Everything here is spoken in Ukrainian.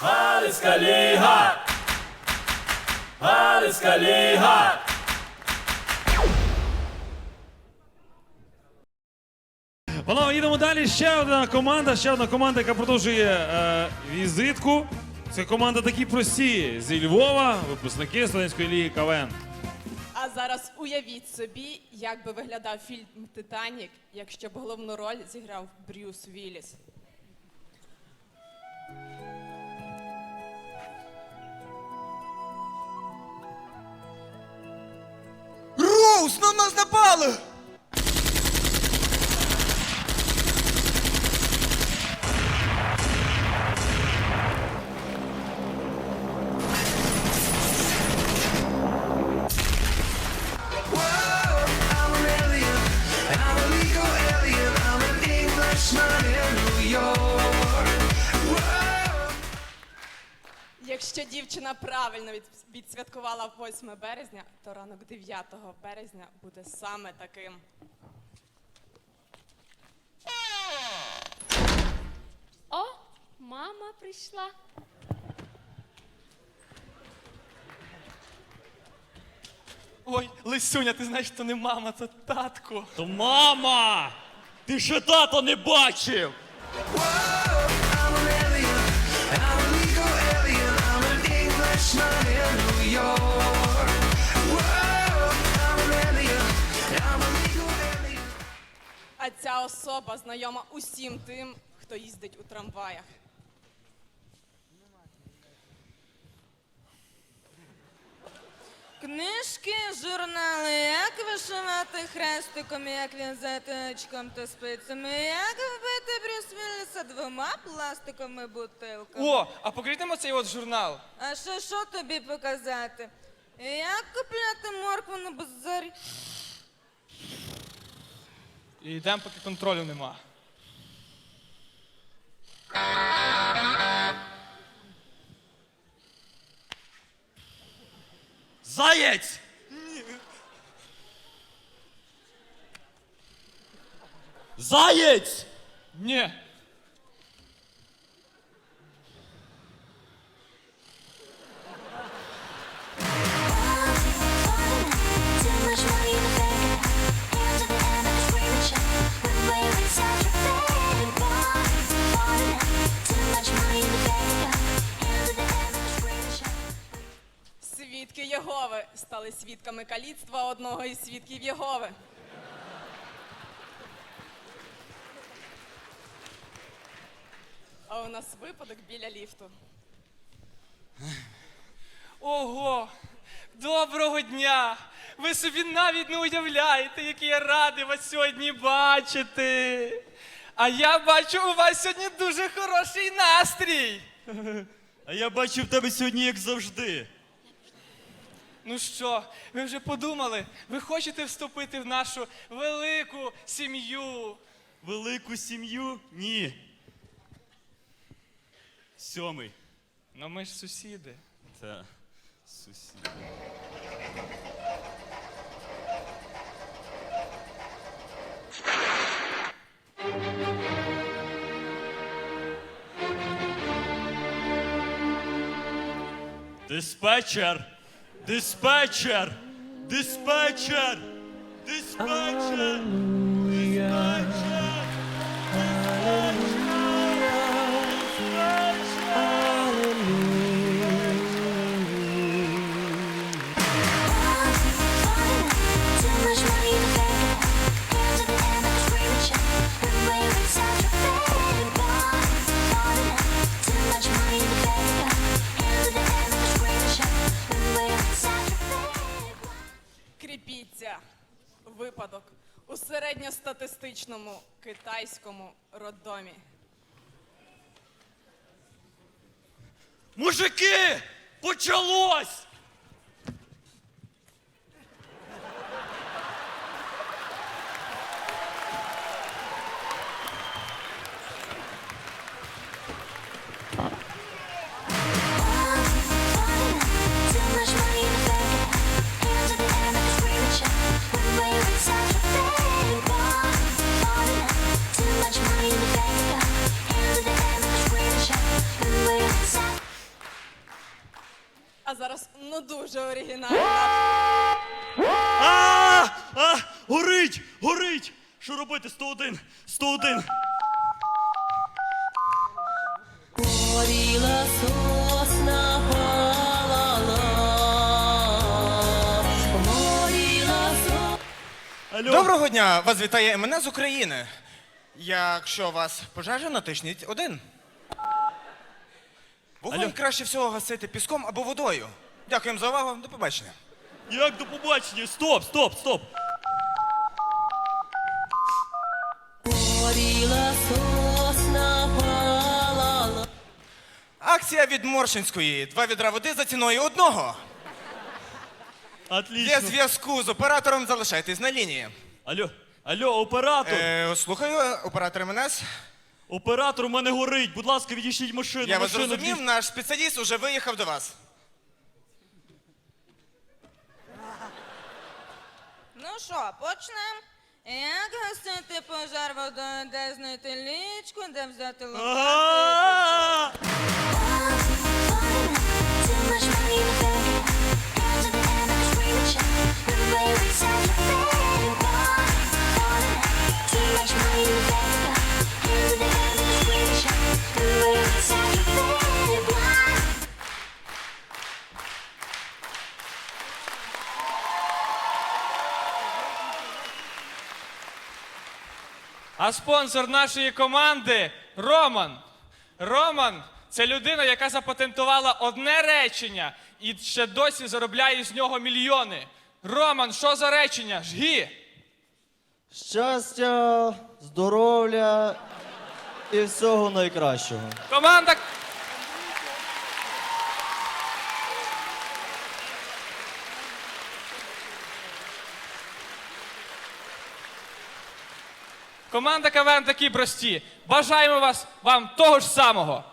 Галицька ліга! Галицька ліга! Панове, їдемо далі. Ще одна команда, ще одна команда, яка продовжує е, візитку. Це команда такі прості зі Львова, випускники Студентської ліги КВН. А зараз уявіть собі, як би виглядав фільм Титанік, якщо б головну роль зіграв Брюс Вілліс. На нас напали! Дівчина правильно відсвяткувала 8 березня, то ранок 9 березня буде саме таким. О, мама прийшла. Ой, Лисюня, ти знаєш, то не мама, це татко. То мама! Ти ще тато не бачив! Ця особа знайома усім тим, хто їздить у трамваях. Книжки, журнали, як вишивати хрестиком, як в'язати очком та спицями, як вбити Брюс Вілліса двома пластиковими бутилками. О, а покритимо цей от журнал. А ще що тобі показати? Як купляти моркву на базарі? І йдемо, поки контролю нема. Заєць! Заєць! Ні. Єгови стали свідками каліцтва одного із свідків Єгови. А у нас випадок біля ліфту. Ого! Доброго дня! Ви собі навіть не уявляєте, який я радий вас сьогодні бачити. А я бачу, у вас сьогодні дуже хороший настрій. А я бачив тебе сьогодні, як завжди. Ну що, ви вже подумали? Ви хочете вступити в нашу велику сім'ю? Велику сім'ю? Ні. Сьомий. Ну ми ж сусіди. Та сусід. Диспетчер! Диспетчер! Диспетчер! Диспетчер! Диспетчер! У середньостатистичному китайському роддомі. Мужики! Почалось! Дуже оригінальна. А, а, горить, горить. Що робити? 101, 101. Горіла сосна палала, горіла сосна. Алло. Доброго дня! Вас вітає мене з України. Якщо вас пожежа, натисніть один. Вогонь краще всього гасити піском або водою. Дякуємо за увагу. До побачення. Як до побачення? Стоп, стоп, стоп. Акція від Моршинської. Два відра води за ціною одного. Для Отлично. зв'язку з оператором залишайтесь на лінії. Алло, алло, оператор. Е, слухаю, оператор МНС. Оператор, у мене горить. Будь ласка, відійшіть машину. Я вас машину зрозумів, наш спеціаліст уже виїхав до вас. Ну що, почнемо? Як гасити пожар водою, де знайти лічку, де взяти лопату? А спонсор нашої команди Роман. Роман це людина, яка запатентувала одне речення і ще досі заробляє з нього мільйони. Роман, що за речення? Жгі! Щастя, здоров'я і всього найкращого. Команда. Команда КВН такі прості. Бажаємо вас вам того ж самого.